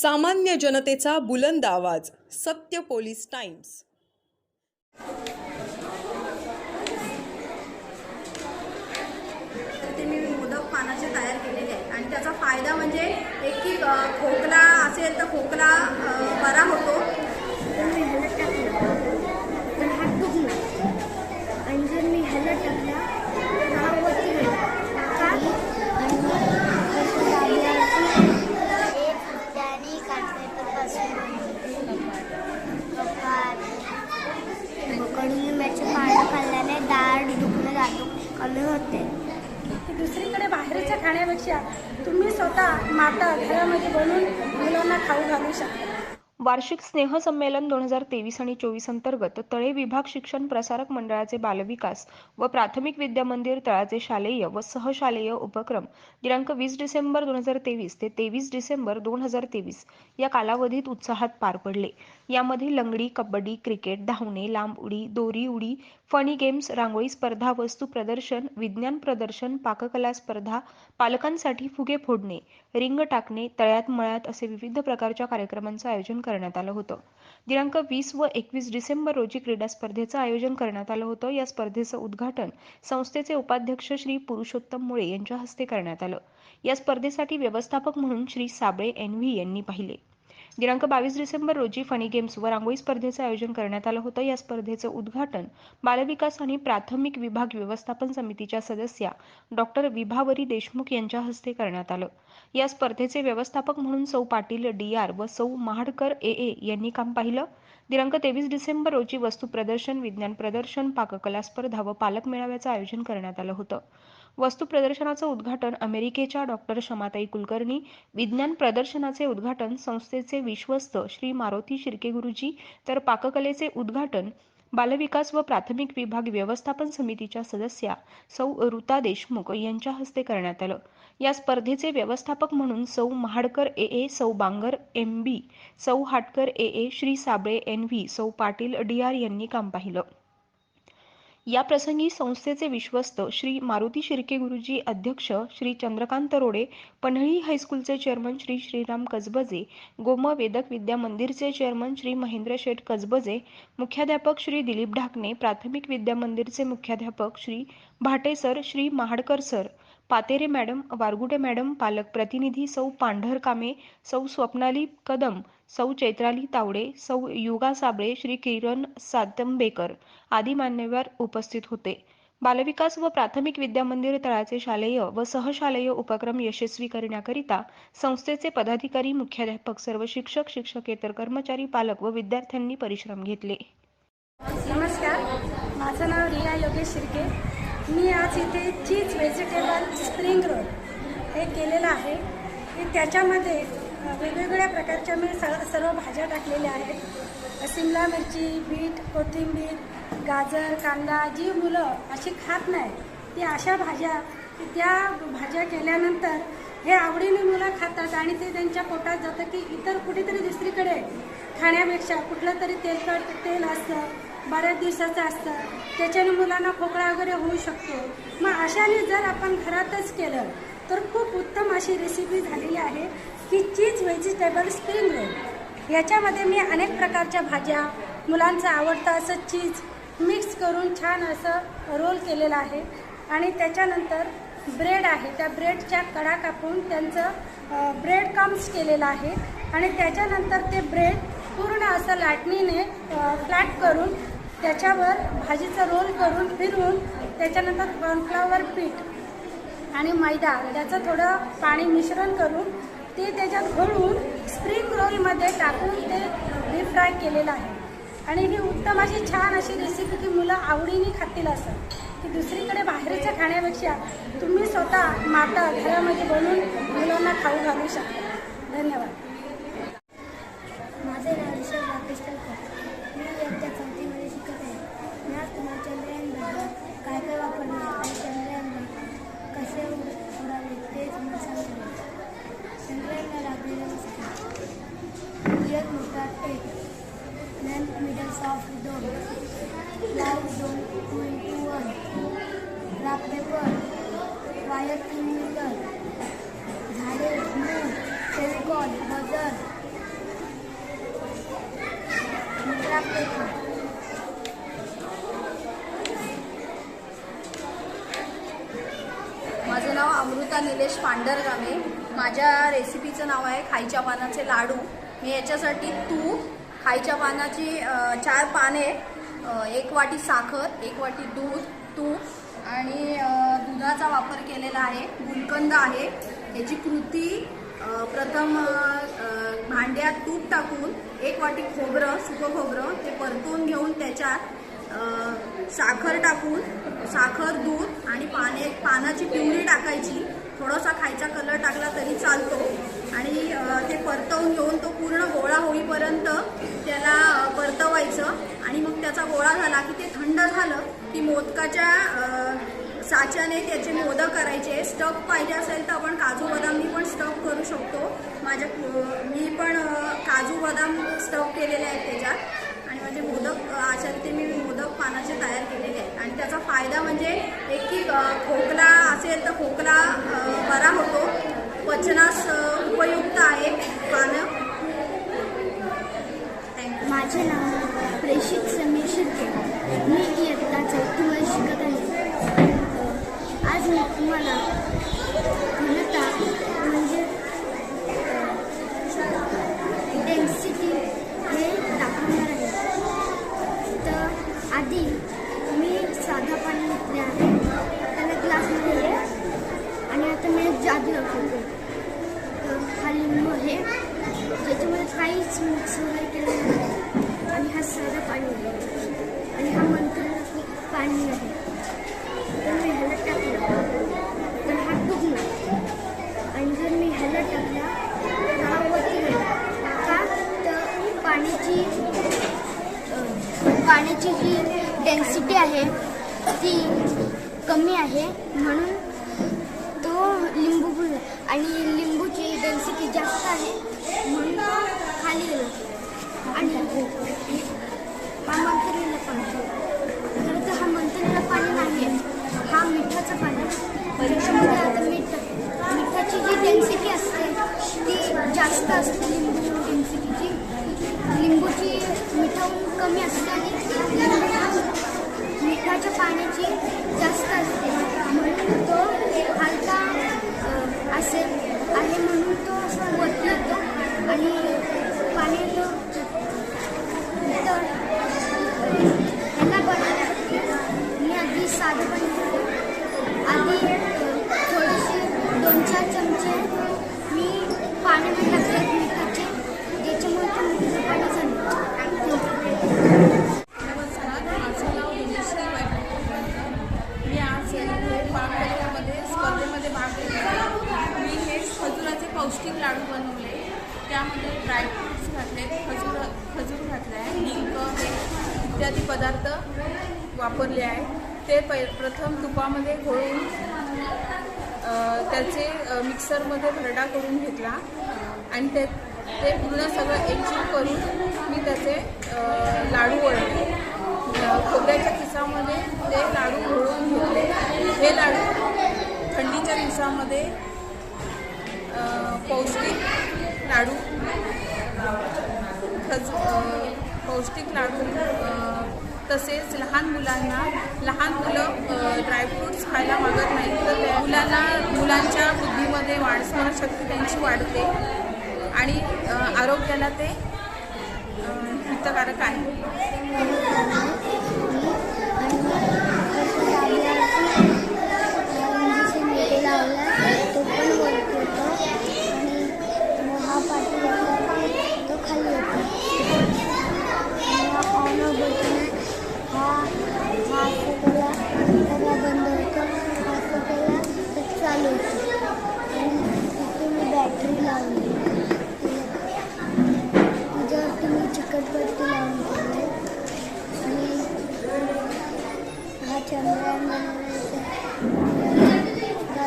सामान्य जनतेचा बुलंद आवाज सत्य पोलीस टाइम्स. तर ते मी मोदक पानाचे तयार केलेले आहे आणि त्याचा फायदा म्हणजे एक की खोकला असेल तर खोकला बरा होतो. मी टाकलं तर आणि जर मी ह्याला टाकला तर हा वरती गेला का आणि जसं लागल्यावरती हे फुट्याने काढपेपरपासून कडुलिंबाचे पानं खाल्ल्याने दाढ दुखणं जातो कमी होते दुसरीकडे बाहेरच्या खाण्यापेक्षा तुम्ही स्वतः माता घरामध्ये बनवून मुलांना खाऊ घालू शकता. वार्षिक स्नेहसंमेलन दोन हजार तेवीस आणि चोवीस अंतर्गत तळे विभाग शिक्षण प्रसारक मंडळाचे बालविकास व प्राथमिक विद्या मंदिर तळाचे शालेय व सहशालेय उपक्रम दिनांक वीस डिसेंबर दोन हजार तेवीस ते तेवीस डिसेंबर दोन हजार तेवीस या कालावधीत उत्साहात पार पडले. यामध्ये लंगडी कबड्डी क्रिकेट धावणे लांब उडी दोरी उडी फनी गेम्स रांगोळी स्पर्धा वस्तू प्रदर्शन विज्ञान प्रदर्शन पाककला स्पर्धा पालकांसाठी फुगे फोडणे रिंग टाकणे तळ्यात मळ्यात असे विविध प्रकारच्या कार्यक्रमांचं आयोजन करण्यात आलं होतं. दिनांक वीस व एकवीस डिसेंबर रोजी क्रीडा स्पर्धेचं आयोजन करण्यात आलं होतं. या स्पर्धेचं उद्घाटन संस्थेचे उपाध्यक्ष श्री पुरुषोत्तम मुळे यांच्या हस्ते करण्यात आलं. या स्पर्धेसाठी व्यवस्थापक म्हणून श्री साबळे एन व्ही यांनी पाहिले. दिनांक बावीस डिसेंबर रोजी फनी गेम्स व रांगोळी स्पर्धेचं आयोजन करण्यात आलं होतं. या स्पर्धेचं उद्घाटन बालविकास आणि प्राथमिक विभाग व्यवस्थापन समितीच्या सदस्या डॉक्टर विभावरी देशमुख यांच्या हस्ते करण्यात आलं. या स्पर्धेचे व्यवस्थापक म्हणून सौ पाटील डी आर व सौ महाडकर ए ए यांनी काम पाहिलं. दिनांक तेवीस डिसेंबर रोजी वस्तू प्रदर्शन विज्ञान प्रदर्शन पाककला स्पर्धा व पालक मेळाव्याचं आयोजन करण्यात आलं होतं. वस्तू प्रदर्शनाचं उद्घाटन अमेरिकेच्या डॉक्टर शमाताई कुलकर्णी विज्ञान प्रदर्शनाचे उद्घाटन संस्थेचे विश्वस्त श्री मारुती शिर्के गुरुजी तर पाककलेचे उद्घाटन बालविकास व प्राथमिक विभाग व्यवस्थापन समितीच्या सदस्या सौ ऋता देशमुख यांच्या हस्ते करण्यात आलं. या स्पर्धेचे व्यवस्थापक म्हणून सौ महाडकर ए ए सौ बांगर एम बी सौ Hatkar A A Shri Sable N V सौ पाटील डी आर यांनी काम पाहिलं. या प्रसंगी संस्थेचे विश्वस्त श्री मारुती शिर्के गुरुजी अध्यक्ष श्री चंद्रकांत रोडे पन्हळी हायस्कूलचे चेअरमन श्री श्रीराम कसबजे गोम वेदक विद्या मंदिरचे चेअरमन श्री महेंद्र शेठ कसबजे मुख्याध्यापक श्री दिलीप ढाकणे प्राथमिक विद्या मंदिरचे मुख्याध्यापक Shri Bhate sir Shri Mahadkar sir Patere madam Wargute madam पालक प्रतिनिधी सौ पांढर कामे सौ स्वप्नाली कदम सौ चैत्राली तावडे सौ युगा साबळे श्री किरण सातंबेकर आदी मान्यवर उपस्थित होते. बालविकास व प्राथमिक विद्या मंदिर तळाचे शालेय व सहशालेय उपक्रम यशस्वी करण्याकरिता संस्थेचे पदाधिकारी मुख्याध्यापक सर्व शिक्षक शिक्षकेतर कर्मचारी पालक व विद्यार्थ्यांनी परिश्रम घेतले. नमस्कार. माझं नाव रिया योगेश शिर्के. मी आज इथे चीज व्हेजिटेबल स्प्रिंग रोल हे केलेलं आहे. त्याच्यामध्ये वेगवेगळ्या प्रकारच्या मी स सर्व भाज्या टाकलेल्या आहेत. सिमला मिरची बीट कोथिंबीर गाजर कांदा जी मुलं अशी खात नाही ती अशा भाज्या त्या भाज्या केल्यानंतर हे आवडीने मुलं खातात आणि ते त्यांच्या पोटात जातं की इतर कुठेतरी दुसरीकडे खाण्यापेक्षा कुठलं तरी तेलकट तेल असतं बऱ्याच दिवसाचं असतं त्याच्याने मुलांना खोकळा वगैरे होऊ शकतो. मग अशाने जर आपण घरातच केलं तर खूप उत्तम अशी रेसिपी झालेली आहे. ही चीज व्हेजिटेबल स्प्रिंग रोल याच्यामध्ये मी अनेक प्रकारच्या भाज्या मुलांचं आवडतं असं चीज मिक्स करून छान असं रोल केलेलं आहे. आणि त्याच्यानंतर ब्रेड आहे. त्या ब्रेडच्या कडा कापून त्यांचं ब्रेड कम्स केलेलं आहे. आणि त्याच्यानंतर ते ब्रेड पूर्ण असं लाटणीने फ्लॅट करून त्याच्यावर भाजीचा रोल करून फिरवून त्याच्यानंतर कॉर्नफ्लॉवर पीठ आणि मैदा त्याचं थोडं पाणी मिश्रण करून ते त्याच्यात घडून स्प्रिंग रोलमध्ये टाकून ते डीप फ्राय केलेलं आहे. आणि ही उत्तम अशी छान अशी रेसिपी की मुलं आवडीने खातील असं. की दुसरीकडे बाहेरच्या खाण्यापेक्षा तुम्ही स्वतः माता घरामध्ये बनवून मुलांना खाऊ घालू शकता. धन्यवाद. Prince of the Rhythm, Cloud Zone 21, Rock Paper, Wire Thermometer, झाडे Moon. Silicon, Buzzer, Rock Paper. माझं नाव अमृता निलेश पांढरगामे माझ्या रेसिपीचं नाव आहे खायच्या पानाचे लाडू मी याच्यासाठी तूप खायच्या पानाची चार पाने एक वाटी साखर एक वाटी दूध तूप आणि दुधाचा वापर केलेला आहे. गुलकंद आहे. याची कृती प्रथम भांड्यात तूप टाकून एक वाटी खोबरं सुकं खोबरं ते परतून घेऊन त्याच्यात साखर टाकून साखर दूध आणि पाने पानाची पिवळी टाकायची. थोडासा खायचा कलर टाकला तरी चालतो. आणि ते परतवून घेऊन तो पूर्ण गोळा होईपर्यंत त्याला परतवायचं आणि मग त्याचा गोळा झाला की ते थंड झालं की मोदकाच्या साच्याने त्याचे मोदक करायचे. स्टफ पाहिजे असेल तर आपण काजू बदामनी पण स्टफ करू शकतो. माझ्या मी पण काजू बदाम स्टफ केलेले आहेत त्याच्यात. आणि माझे मोदक अ, ते मी मोदक पानाचे तयार केलेले आहेत. आणि त्याचा फायदा म्हणजे एक की खोकला असेल तर खोकला बरा होतो. पचनास उपयुक्त आहे पानं. माझे नाव प्रेषित समीर शिर्के. मी इयत्ता चौथीमध्ये शिकत आहे. आज मी तुम्हाला घनता म्हणजे डेन्सिटी हे दाखवणार आहे. तर आधी मी साधा पाणी घेतले आहे. त्याला ग्लासमध्ये आहे आणि आता मी जादू दाखवते खाली हे. त्याच्यामध्ये ज्याच्यामध्ये काहीच मिक्स वगैरे साधा पाणी आणि हा मंत्र पाणी आहे. तर मी ह्याला टाकलं. तर हा डुबला. आणि जर मी ह्याला टाकला तर हा वरती का तर पाण्याची पाण्याची जी डेन्सिटी आहे ती कमी आहे. म्हणून तो लिंबू बुडला आणि लिंबूची डेन्सिटी जास्त आहे. म्हणून तो खाली गेलो. आणि हा मंथरीला पाणी खरं तर हा मंथरीला पाणी नाही आहे हा मिठाचं पाणी आहे. आता मीठ मिठाची जी डेन्सिटी असते ती जास्त असते लिंबू डेन्सिटीची लिंबूची मिठाहून कमी असते आणि लिंबू- मिठाच्या पाण्याची जास्त असते म्हणून तो हलका असेल आहे म्हणून तो असं वरती येतो आणि पाणी येतो तर ह्याला बनवण्यासाठी मी आधी साधं पाणी घेते आधी अ, थोडेसे दोन चार चमचे मी पाण्यामध्ये टाकले मिठाचे ज्याच्यामुळे ते मिठाचं पाणी झालं नमस्कार माझं नाव विजयश्री वैभव मी आज इथे पाककलेमध्ये स्पर्धेमध्ये भाग घेतला मी हे खजुराचे पौष्टिक लाडू बनवले त्यामध्ये ड्रायफ्रुट्स घातले खजूर खजूर घातले आहे डिंक हे इत्यादी पदार्थ वापरले आहे ते पै प्रथम तुपामध्ये घोळून अ, त्याचे अ, मिक्सरमध्ये भरडा करून घेतला. आणि ते ते पूर्ण सगळं एकजीव करून मी त्याचे लाडू वळले अ, खोबऱ्याच्या ते लाडू घोळून घेतले. हे लाडू थंडीच्या दिवसामध्ये पौष्टिक लाडू खज पौष्टिक लाडू तसेच लहान मुलांना लहान मुलं ड्रायफ्रूट्स खायला मागत नाही तर त्या मुलांना मुलांच्या बुद्धीमध्ये वाढ शक्ती त्यांची वाढते. आणि आरोग्याला ते हितकारक आहे म्हणजे लावला तो पण वरती होतो आणि मग हा पाठी घेतला तो खाली होतो आणि हा ऑन बटन हा हा असं केला तर हा बंद होतो हा असं केला तर चालू होतो आणि तिथे मी बॅटरी लावली त्याच्यावरती मी चिकटपट्टी लावून ठेवली आणि हा चंद्रयान बनवण्याचा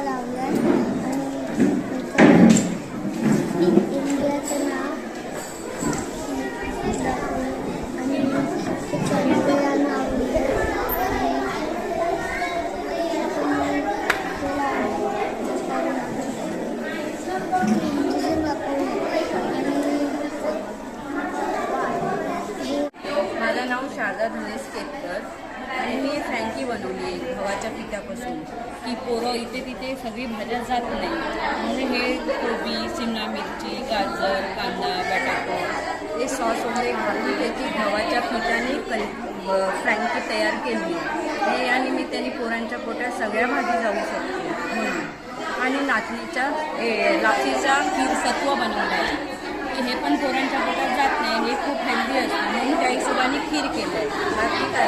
लावला आणि इंडियाचं नाव दाखवलं आणि ते चंद्रयान लावलं आणि ते लावलं दाखवलं आणि हे माझं की पोरं इथे तिथे सगळी भाज्या जात नाही म्हणून हे कोबी शिमला मिरची गाजर कांदा बटाटा सॉस वगैरे घालून त्याची गव्हाच्या पिठाने कल फ्रँकी तयार केली हे या निमित्ताने पोरांच्या पोटात सगळ्या भाजी जाऊ शकते म्हणून आणि नाचणीच्या लाचीचा खीर सत्व बनवलं आहे. हे पण पोरांच्या पोटात जात नाही हे खूप हेल्दी असतं. म्हणून त्या हिशोबाने खीर केलं आहे. बाकी काय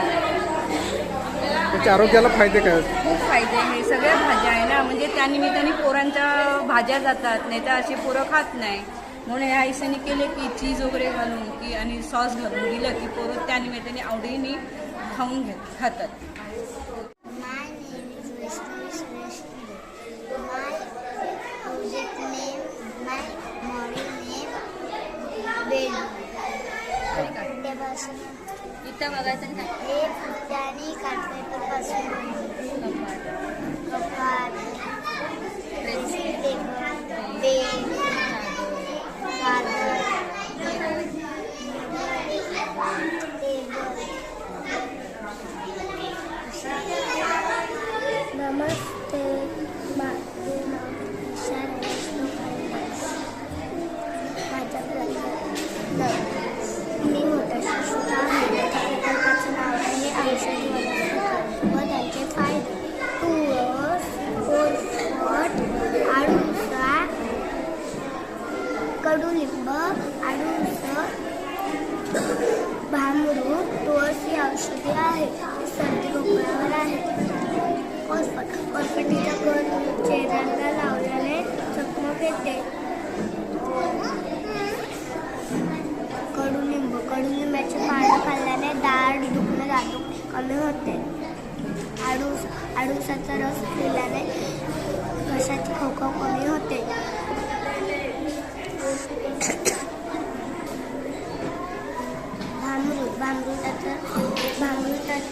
त्याच्या आरोग्याला फायदे काय? खूप फायदे आहे. सगळ्या भाज्या आहे ना. म्हणजे त्या निमित्ताने पोरांच्या भाज्या जातात नाही तर अशी पोरं खात नाही. म्हणून ह्या हिशोबाने केले की चीज वगैरे घालून की आणि सॉस घालून दिलं की पोरं त्या निमित्ताने आवडीने खाऊन घेत खातात. My name is मी मोठा शिशुका प्रकल्पाचं नाव आहे औषधी वनस्पती व त्यांचे फायदे तुळस कोरफड कडुलिंब आडुस भांबरूड तुळस ही औषधी आहे सर्दी खोकल्यावर आहे कोरफड कोरफडीचा कोर चेहऱ्याला लावल्याने चकमक येते. आणि कडुलिंबाची पानं खाल्ल्याने दाढ दुखणं जातो कमी होते. आडूस आडूसाचा रस पिल्याने घशाची खोकव कमी होते. भांबरू भामरूटाचं भामरूटात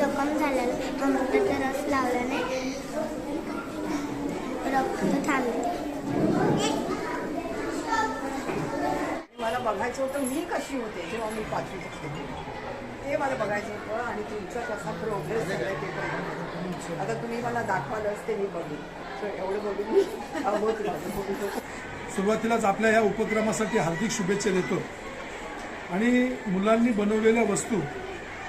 जखम झाल्याने भामरूटाचा रस लावल्याने रक्त थांबते मला बघायचं होतं मी कशी होते जेव्हा मी पाचवी होते. ते मला बघायचं होतं आणि तुमचा कसा प्रोग्रेस झाला ते पण. आता तुम्ही मला दाखवालच ते मी बघू एवढं बघून मी होत सुरुवातीलाच आपल्या या उपक्रमासाठी हार्दिक शुभेच्छा देतो. आणि मुलांनी बनवलेल्या वस्तू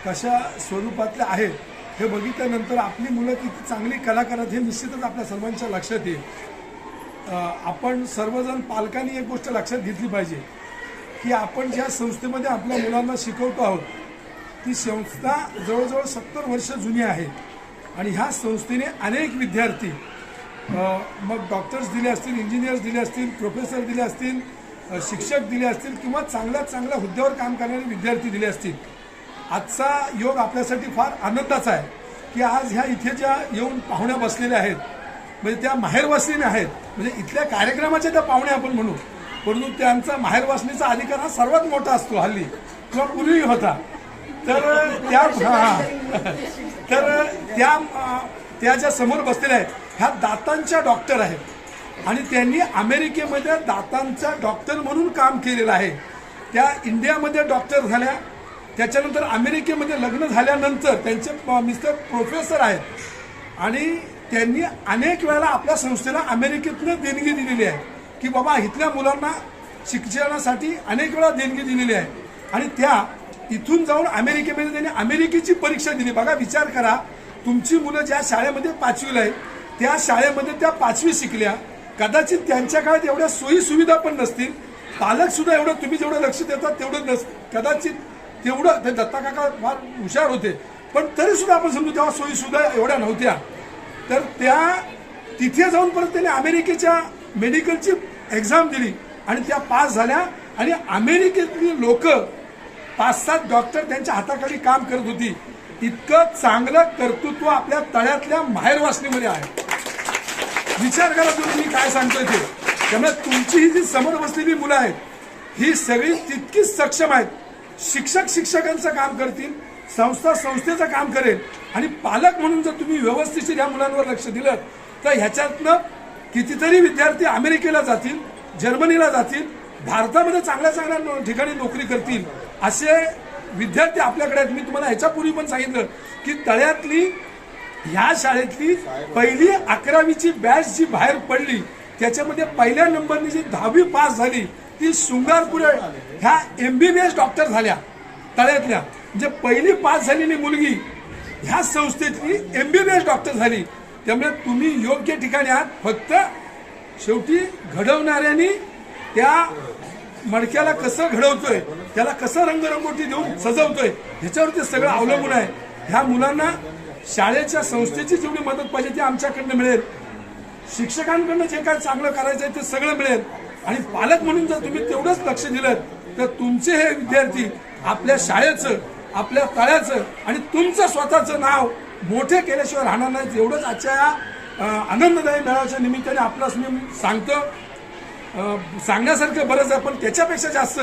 कशा स्वरूपातल्या आहेत हे बघितल्यानंतर आपली मुलं किती चांगली कलाकार आहेत हे निश्चितच आपल्या सर्वांच्या लक्षात येईल. आपण सर्वजण पालकांनी एक गोष्ट लक्षात घेतली पाहिजे. की आपण ज्या संस्थेमध्ये आपल्या मुलांना शिकवतो आहोत ती संस्था जवळजवळ सत्तर वर्ष जुनी आहे. आणि ह्या संस्थेने अनेक विद्यार्थी मग डॉक्टर्स दिले असतील इंजिनियर्स दिले असतील प्रोफेसर दिले असतील शिक्षक दिले असतील किंवा चांगल्या चांगल्या हुद्द्यावर काम करणारे विद्यार्थी दिले असतील. आजचा योग आपल्यासाठी फार आनंदाचा आहे की आज ह्या इथे ज्या येऊन पाहुण्या बसलेल्या आहेत म्हणजे त्या माहेरवासिनी आहेत म्हणजे इथल्या कार्यक्रमाच्या त्या पाहुण्या आपण म्हणू परंतु त्यांचा माहेरवासनीचा अधिकार हा सर्वात मोठा असतो हल्ली. किंवा पूर्वी होता. तर त्या हां तर त्या त्या ज्या समोर बसलेल्या आहेत ह्या दातांच्या डॉक्टर आहेत. आणि त्यांनी अमेरिकेमध्ये दातांचा डॉक्टर म्हणून काम केलेलं आहे. त्या इंडियामध्ये डॉक्टर झाल्या. त्याच्यानंतर अमेरिकेमध्ये लग्न झाल्यानंतर त्यांचे मिस्टर प्रोफेसर आहेत. आणि त्यांनी अनेक वेळेला आपल्या संस्थेला अमेरिकेतनं देणगी दिलेली आहे. की बाबा इथल्या मुलांना शिक्षणासाठी अनेक वेळा देणगी दिलेली आहे. आणि त्या इथून जाऊन अमेरिकेमध्ये त्यांनी अमेरिकेची परीक्षा दिली. बघा विचार करा. तुमची मुलं ज्या शाळेमध्ये पाचवीला आहेत त्या शाळेमध्ये त्या पाचवी शिकल्या. कदाचित त्यांच्या काळात एवढ्या सोयी सुविधा पण नसतील. पालक सुद्धा एवढं तुम्ही जेवढं लक्ष देतात तेवढं नस कदाचित तेवढं ते दत्ता काका फार हुशार होते. पण तरी सुद्धा आपण समजू तेव्हा सोयी सुद्धा एवढ्या नव्हत्या. तर त्या तिथे जाऊन परत त्यांनी अमेरिकेच्या मेडिकलची एक्झाम दिली आणि त्या पास झाल्या आणि अमेरिकेतली लोक पाच सात डॉक्टर त्यांच्या हाताखाली काम करत होती. इतकं चांगलं कर्तृत्व आपल्या तळ्यातल्या माहेरवासनीमध्ये आहे. विचार करा तुम्ही मी काय सांगतोय ते. त्यामुळे तुमची ही जी समोर बसलेली मुलं आहेत ही सगळी तितकीच सक्षम आहेत. शिक्षक शिक्षकांचं काम करतील संस्था संस्थेचं काम करेल. आणि पालक म्हणून जर तुम्ही व्यवस्थित या मुलांवर लक्ष दिलं तर ह्याच्यातनं कितीतरी विद्यार्थी अमेरिकेला जातील जर्मनीला जातील भारतामध्ये चांगल्या चांगल्या ठिकाणी नोकरी करतील असे विद्यार्थी आपल्याकडे आहेत. मी तुम्हाला ह्याच्यापूर्वी पण सांगितलं की तळ्यातली ह्या शाळेतली पहिली अकरावीची बॅच जी बाहेर पडली त्याच्यामध्ये पहिल्या नंबरनी जी दहावी पास झाली ती सुंगारपुरे ह्या एमबीबीएस डॉक्टर झाल्या तळ्यातल्या. म्हणजे पहिली पास झालेली मुलगी ह्या संस्थेतली एमबीबीएस डॉक्टर झाली. त्यामुळे तुम्ही योग्य ठिकाणी आहात. फक्त शेवटी घडवणाऱ्यांनी त्या मडक्याला कसं घडवतोय त्याला कसं रंगरंगोटी देऊन सजवतोय ह्याच्यावर ते सगळं अवलंबून आहे. ह्या मुलांना शाळेच्या संस्थेची जेवढी मदत पाहिजे ती आमच्याकडनं मिळेल. शिक्षकांकडनं जे काय चांगलं करायचं आहे ते सगळं मिळेल. आणि पालक म्हणून जर तुम्ही तेवढंच लक्ष दिलं तर तुमचे हे विद्यार्थी आपल्या शाळेचं आपल्या तळ्याचं आणि तुमचं स्वतःचं नाव मोठे केल्याशिवाय राहणार नाहीत. एवढंच आजच्या या आनंददायी मेळाव्याच्या निमित्ताने आपलाच मी सांगतो. सांगण्यासारखं बरंच आहे पण त्याच्यापेक्षा जास्त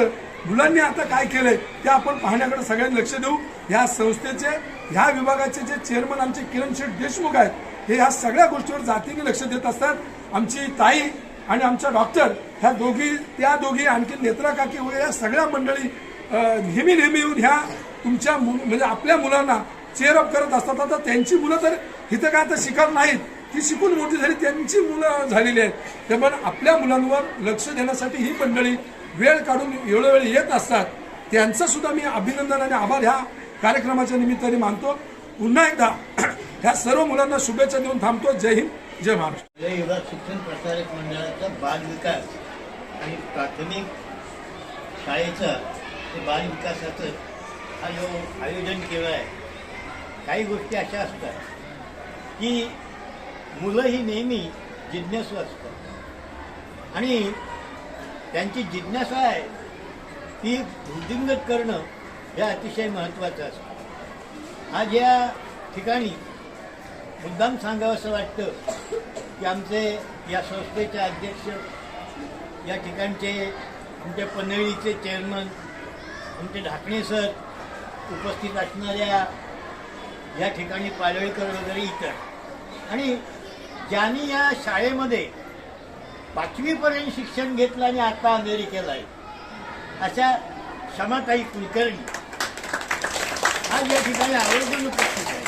मुलांनी आता काय केलंय ते आपण पाहण्याकडे सगळ्यांनी लक्ष देऊ. ह्या संस्थेचे ह्या विभागाचे जे चेअरमन आमचे किरण शेठ देशमुख आहेत हे ह्या सगळ्या गोष्टीवर जातीने लक्ष देत असतात. आमची ताई आणि आमच्या डॉक्टर ह्या दोघी त्या दोघी आणखी नेत्रा काकी वगैरे या सगळ्या मंडळी नेहमी नेहमी येऊन ह्या तुमच्या म्हणजे आपल्या मुलांना चेअरअप करत असतात. आता त्यांची मुलं तर इथं काय आता शिकार नाहीत. ती शिकून मोठी झाली त्यांची मुलं झालेली आहेत. त्यामुळे आपल्या मुलांवर लक्ष देण्यासाठी ही मंडळी वेळ काढून वेळोवेळी येत असतात. त्यांचं सुद्धा मी अभिनंदन आणि आभार ह्या कार्यक्रमाच्या निमित्ताने मानतो. पुन्हा एकदा ह्या सर्व मुलांना शुभेच्छा देऊन थांबतो. जय हिंद जय महाराष्ट्र. जय युवा शिक्षण प्रसारक मंडळाचा बाल विकास आणि प्राथमिक शाळेचा बाल विकासाचं हा जो आयोजन केलं आहे काही गोष्टी अशा असतात की मुलं ही नेहमी जिज्ञासू असतात. आणि त्यांची जिज्ञासा आहे ती वृद्धिंगत करणं हे अतिशय महत्त्वाचं असतं. आज या ठिकाणी मुद्दाम सांगावं असं वाटतं की आमचे या संस्थेचे अध्यक्ष या ठिकाणचे आमच्या पनळीचे चेअरमन आमचे ढाकणे सर उपस्थित असणाऱ्या या ठिकाणी पालळीकर वगैरे इतर आणि ज्यांनी या शाळेमध्ये पाचवीपर्यंत शिक्षण घेतलं आणि आता अमेरिकेला आहे अशा क्षमाताई कुलकर्णी आज या ठिकाणी आवर्जून उपस्थित आहे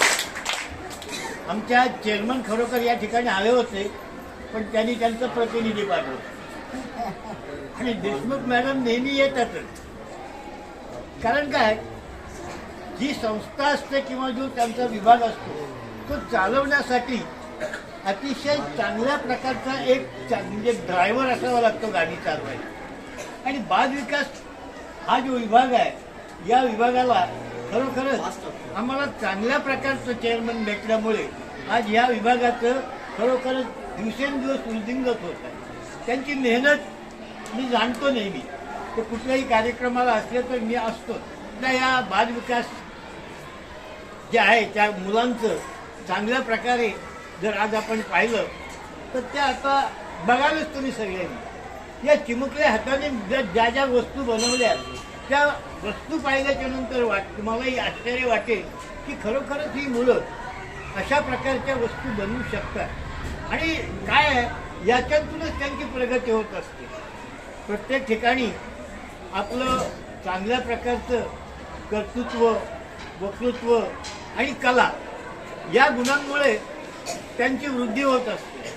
आमच्या चेअरमन खरोखर या ठिकाणी आले होते पण त्यांनी त्यांचं प्रतिनिधी पाठवलं. आणि देशमुख मॅडम नेहमी येतातच. कारण काय? जी संस्था असते किंवा जो त्यांचा विभाग असतो तो चालवण्यासाठी अतिशय चांगल्या प्रकारचा एक म्हणजे ड्रायव्हर असावा लागतो गाडी चालवायला. आणि बाल विकास हा जो विभाग आहे या विभागाला खरोखरच आम्हाला चांगल्या प्रकारचं चेअरमन भेटल्यामुळे आज या विभागाचं खरोखरच दिवसेंदिवस वृद्धिंगत होत आहे. त्यांची मेहनत मी जाणतो नेहमी. ते कुठल्याही कार्यक्रमाला असले तर मी असतो त्या या बालविकास जे आहे त्या मुलांचं चांगल्या प्रकारे जर आज आपण पाहिलं तर त्या आता बघावेच तुम्ही सगळ्यांनी. या चिमुकल्या हाताने ज्या ज्या ज्या वस्तू बनवल्या त्या वस्तू पाहिल्याच्या नंतर वाट तुम्हालाही आश्चर्य वाटेल की खरोखरच ही मुलं अशा प्रकारच्या वस्तू बनवू शकतात. आणि काय आहे याच्यातूनच त्यांची प्रगती होत असते. प्रत्येक ठिकाणी आपलं चांगल्या प्रकारचं कर्तृत्व वक्तृत्व आणि कला या गुणांमुळे त्यांची वृद्धी होत असते.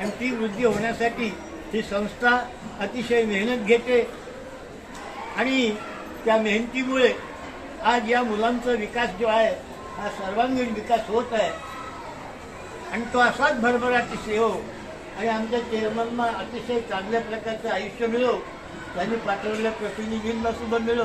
आणि ती वृद्धी होण्यासाठी ही संस्था अतिशय मेहनत घेते आणि त्या मेहनतीमुळे आज या मुलांचा विकास जो आहे हा सर्वांगीण विकास होत आहे. आणि तो असाच भरभराटी हो. आणि आमच्या चेअरमनना अतिशय चांगल्या प्रकारचं आयुष्य मिळो. त्यांनी पाठवलेल्या प्रतिनिधींना सुद्धा मिळो.